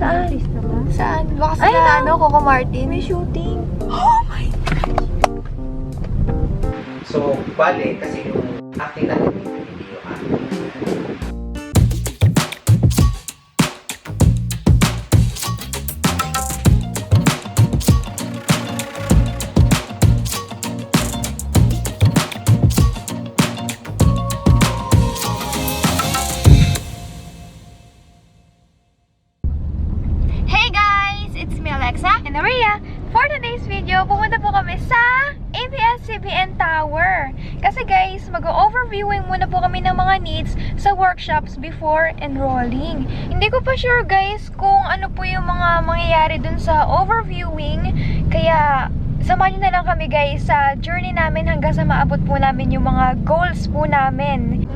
Saan? Artista ba? Saan? Baka sa Ay, no. ano, Coco Martin. May shooting. So, bale, kasi yung acting natin ABS-CBN Tower. Kasi guys, mag-overviewing muna po kami ng mga needs sa workshops before enrolling. Hindi ko pa sure guys kung ano po yung mga mangyayari dun sa overviewing. Kaya samahan nyo na lang kami guys sa journey namin hanggang sa maabot po namin yung mga goals po namin.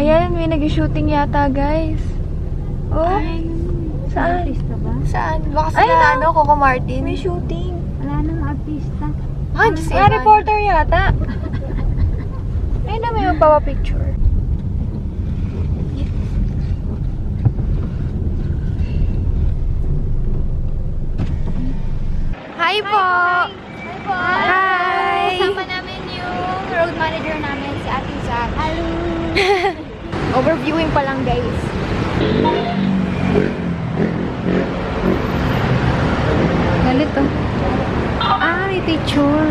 Ayan, may nag-shooting yata, guys. Oh, Ay, Saan? Saan? Baka sa Ay, na, ah. ano, Coco Martin. May shooting. Wala nang artista. Ah, just Ah, reporter yata. Ayun na may magpapapicture. Hi po! Hi po! Hi! Kasama namin yung road manager namin, si Ate Zach. Hello! Overviewing pa lang, guys. Galit oh. Ah, may picture.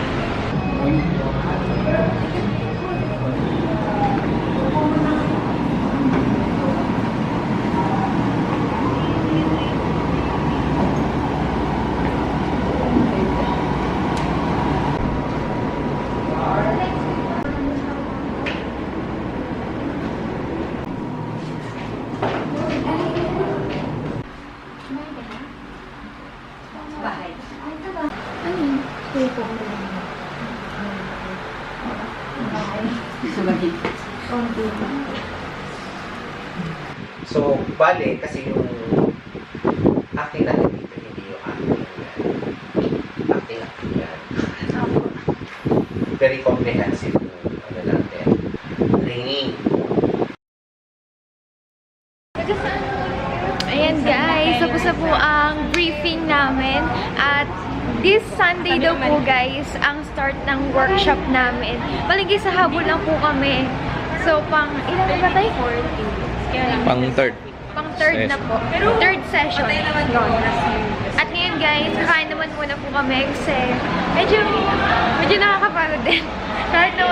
po DTC. Okay. So, bale, kasi yung acting natin dito, hindi yung acting yan. Very comprehensive yung ano natin. Training. Ayan guys, tapos na po ang briefing namin at this Sunday daw po guys ang start ng workshop namin. Palagi sa habol lang po kami. So pang ilan na ba tayo? Pang third. Pang third na po. Third session. At ngayon guys, kakain naman muna po kami kasi medyo, medyo nakakapagod din. Kahit na